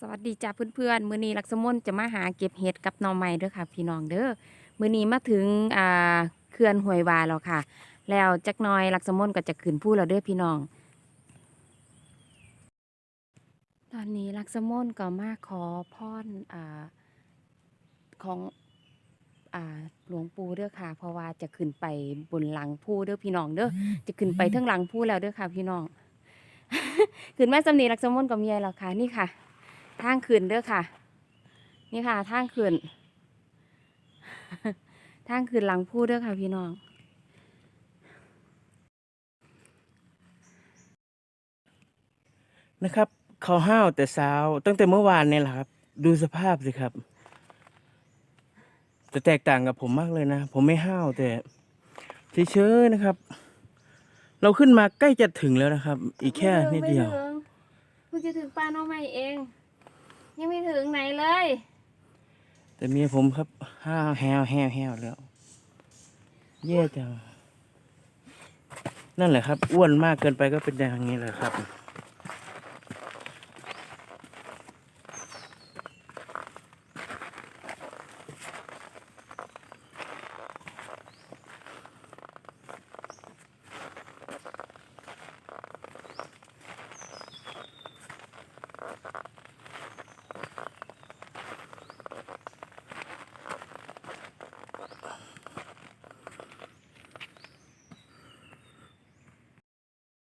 สวัสดีจ้าเพื่อนๆ มื้อนี้ลักษมนจะมาหาเก็บเห็ดกับหน่อไม้เด้อค่ะ พี่น้องเด้อ มื้อนี้มาถึงอ่าเขื่อนห้วยวาแล้วค่ะ แล้วจักหน้อยลักษมนก็จะขึ้นผู้แล้วเด้อพี่น้อง ตอนนี้ลักษมนก็มาขอพรอ่าของอ่าหลวงปู่เด้อค่ะ เพราะว่าจะขึ้นไปบนหลังผู้เด้อพี่น้องเด้อ จะขึ้นไปทั้งหลังผู้แล้วเด้อค่ะ พี่น้อง ขึ้นมาสำนีลักษมนก็มีอะไรแล้วค่ะนี่ค่ะ ทางขึ้นเด้อค่ะ นี่ค่ะทางขึ้นทางขึ้นหลังพูเด้อค่ะพี่น้อง นะครับเขาห้าวแต่เช้าตั้งแต่เมื่อวานเนี่ยแหละครับ ดูสภาพสิครับ จะแตกต่างกับผมมากเลยนะ ผมไม่ห้าวแต่เฉยๆนะครับ เราขึ้นมาใกล้จะถึงแล้วนะครับ อีกแค่นิดเดียว เพิ่งจะถึงป้าน้องใหม่เอง ยังไม่ถึงไหนเลย แต่เมียผมครับห้าวแฮวแฮวแฮวแล้วแย่จังนั่นแหละครับ อ้วนมากเกินไปก็เป็นอย่างนี้แหละครับ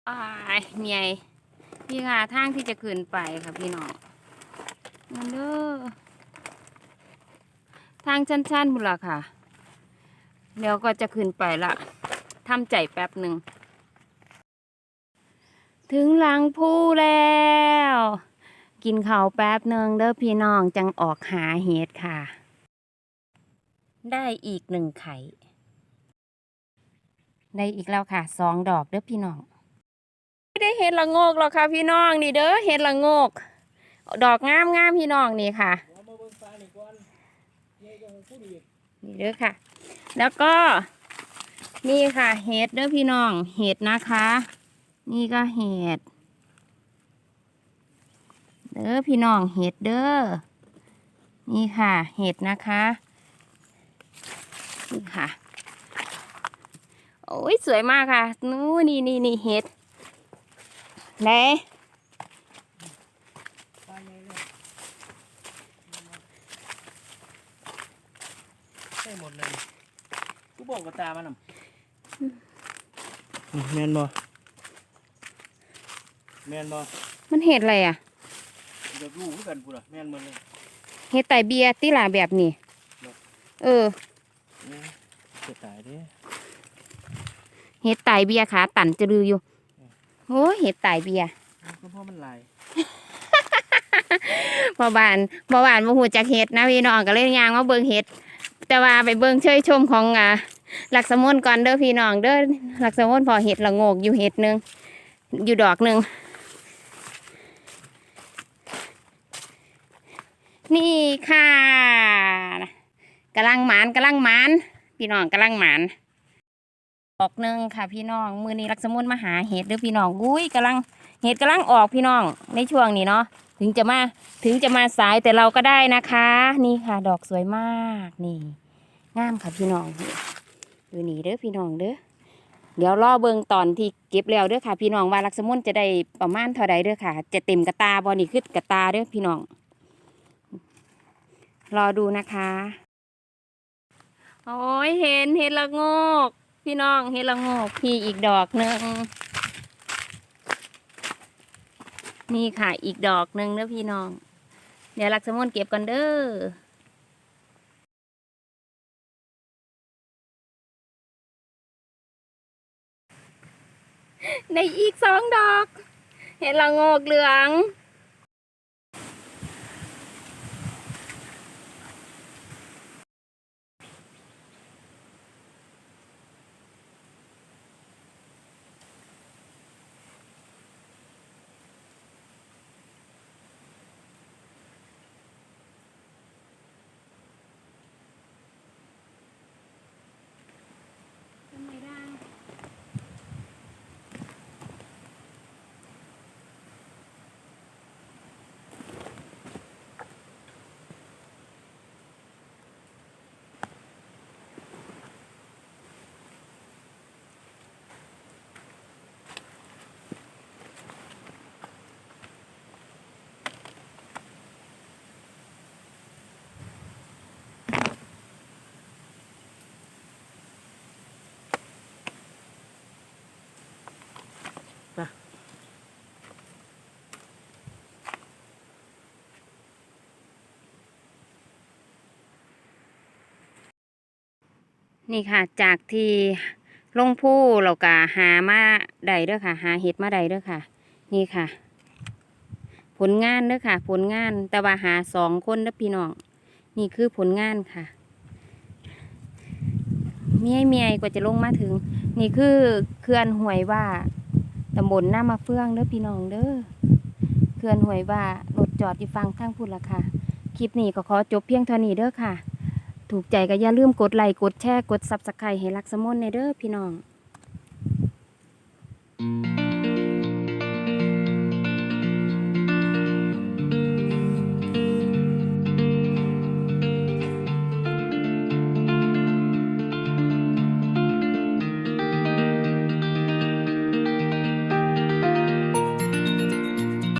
อ้าเมียพี่ค่ะทางที่จะขึ้นไปค่ะพี่น้องนั่นเด้อทางชันๆบุนละค่ะ เดี๋ยวก็จะขึ้นไปละทำใจแป๊บหนึ่ง ถึงหลังผู้แล้ว กินข้าวแป๊บหนึ่งเด้อพี่น้องจังออกหาเห็ดค่ะ ได้อีกหนึ่งไข่ ได้อีกแล้วค่ะสองดอกเด้อพี่น้อง ไม่ได้เห็ดละโงกหรอกค่ะพี่น้องนี่เด้อเห็ดละโงก ดอกงามงามพี่น้องนี่ค่ะ นี่เด้อค่ะ แล้วก็นี่ค่ะ เห็ดเด้อพี่น้อง เห็ดนะคะ นี่ก็เห็ด เด้อพี่น้องเห็ดเด้อ นี่ค่ะ เห็ดนะคะ นี่ค่ะ โอ้ยสวยมากค่ะนู้นี่นี่นี่เห็ด ไหนใช่หมดเลยกูบอกกับตามันน่ะแมนบอแมนบอมันเห็ดอะไรอะเดี๋ยวรู้คือกันกูล่ะแมนหมดเลยเห็ดไตเบียร์ติหลาแบบนี้เนอะเออเนี่ยจะตายเด้เห็ดไตเบียร์ขาตันจะลืออยู่ โอ้ยเห็ดไตเบียร์ก็เพราะมันลายพอบานพอบานมาหูจากเห็ดนะพี่น้องก็เลยยางมาเบิ่งเห็ด แต่ว่าไปเบิ่งเชยชมของอ่าหลักสมุนก่อนเด้อพี่น้องเด้อหลักสมุนพอเห็ดละโงกอยู่เห็ดหนึ่งอยู่ดอกหนึ่งนี่ค่ะกำลังหมานกำลังหมาน พี่น้องกำลังหมานด อกหนึ่งค่ะพี่น้อง มือนี้ลักสมุนมาหาเห็ดเด้อพี่น้องอุ้ยกำลังเห็ดกำลังออกพี่น้องในช่วงนี้เนาะถึงจะมาถึงจะมาสายแต่เราก็ได้นะคะ นี่ค่ะ ดอกสวยมากนี่งามค่ะพี่น้องดูนี่เด้อพี่น้องเด้อเดี๋ยวรอเบิงตอนที่เก็บแล้วเด้อค่ะ พี่น้องว่าลักษมุนจะได้ประมาณเท่าใดเด้อค่ะ จะเต็มกระตาบอนี่คือกระตาเด้อพี่น้อง รอดูนะคะ โอ้ยเห็นเห็นละงก พี่น้องเห็นละโงกพี่อีกดอกหนึ่งนี่ค่ะอีกดอกหนึ่งเด้อพี่น้อง เดี๋ยวลักษมุนเก็บกันเด้อในอีกสองดอก เห็นละโงกเหลือง นี่ค่ะ จากที่ลงผู้เราก็หามาได้เด้อค่ะ หาเห็ดมาได้เด้อค่ะ นี่ค่ะ ผลงานเด้อค่ะ ผลงานแต่ว่าหาสองคนเด้อพี่น้อง นี่คือผลงานค่ะ เมียเมียกว่าจะลงมาถึง นี่คือเขื่อนห้วยว่าตำบลหน้ามาเฟืองเด้อพี่น้องเด้อเขื่อนห้วยว่ารถจอดอยู่ฟังข้างพุ่นละค่ะ คลิปนี้ก็ขอจบเพียงเท่านี้เด้อค่ะ ถูกใจก็อย่าลืมกดไลค์กดแชร์กดซับสไครต์ให้รักสมนในเด้อพี่น้อง